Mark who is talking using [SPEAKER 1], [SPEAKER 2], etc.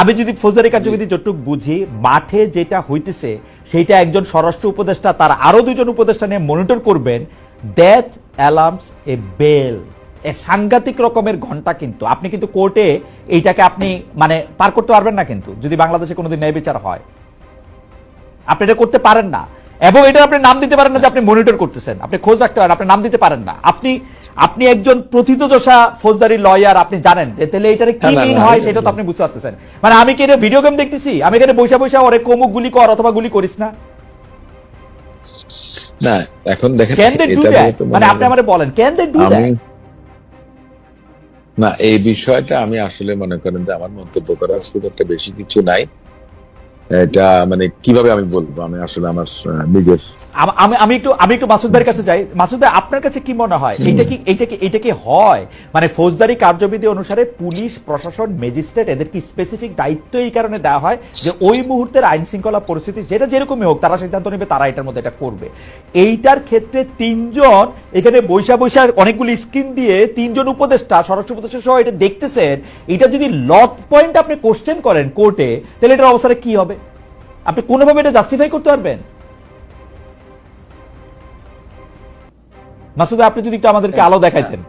[SPEAKER 1] আমি যদি ফৌজদারি কার্যবিধি যতটুক বুঝি, মাঠে যেটা হইতেছে, সেইটা একজন স্বরাষ্ট্র উপদেষ্টা, তার আরও দুজন উপদেষ্টা নিয়ে মনিটর করবেন। দ্যাট অ্যালার্মস এ বেল এ সাংঘাতিক রকমের ঘণ্টা কিন্তু। আপনি কিন্তু কোর্টে এইটাকে আপনি মানে পার করতে পারবেন না কিন্তু, যদি বাংলাদেশে কোনোদিন ন্যায় বিচার হয়। আপনি এটা করতে পারেন না। এবং এটা আপনি নাম দিতে পারেন না যে আপনি মনিটর করতেছেন। আপনি খোঁজ রাখতে পারেন আপনি নাম দিতে পারেন না। আপনি আপনি একজন প্রথিতযশা ফৌজদারি লয়ার আপনি জানেন যে তাহলে এটারে কি
[SPEAKER 2] না, না,
[SPEAKER 1] মিন হয়
[SPEAKER 2] আমি-
[SPEAKER 1] সেটা তো আপনি বুঝতে পারতেছেন। মানে আমি কি এটা ভিডিও গেম দেখতেছি? আমি এখানে বৈশা বৈশা ওরে কোমুক গুলি কর অথবা গুলি করিস না?
[SPEAKER 2] না এখন দেখেন
[SPEAKER 1] ক্যান দে ডু দ্যাট মানে আপনি আমারে বলেন ক্যান দে ডু দ্যাট
[SPEAKER 2] না এই বিষয়টা আমি আসলে মনে করেন যে আমার মন্তব্য করার খুব একটা বেশি কিছু নাই। এটা মানে কীভাবে আমি বলব? আমি আসলে আমার নিজের
[SPEAKER 1] আম- আমি একটু আমি একটু মাসুদ ভাইয়ের কাছে যাই। মাসুদ ভাই আপনার কাছে কি মনে হয়? এইটা কি এইটা কি এইটা কি হয়? মানে ফৌজদারি কার্যবিধি অনুসারে পুলিশ প্রশাসন ম্যাজিস্ট্রেট এদের কি স্পেসিফিক দায়িত্ব এই কারণে দেওয়া হয় যে ওই মুহূর্তের আইন শৃঙ্খলা পরিস্থিতি যেটা যেরকমই হোক তারা সিদ্ধান্ত নেবে তারা এটার মধ্যে এটা করবে। এইটার ক্ষেত্রে তিনজন এখানে বৈশা বৈশা অনেকগুলি স্ক্রিন দিয়ে তিনজন উপদেষ্টা স্বরাষ্ট্র উপদেষ্টা সহ এটা দেখতেছেন। এটা যদি লট পয়েন্ট আপনি কোশ্চেন করেন কোর্টে তাহলে এটার অবস্থাটা কি হবে? আপনি কোনোভাবে এটা জাস্টিফাই করতে পারবেন? মাসুদা আপনি যদি একটু আমাদেরকে আলো দেখাইতেন।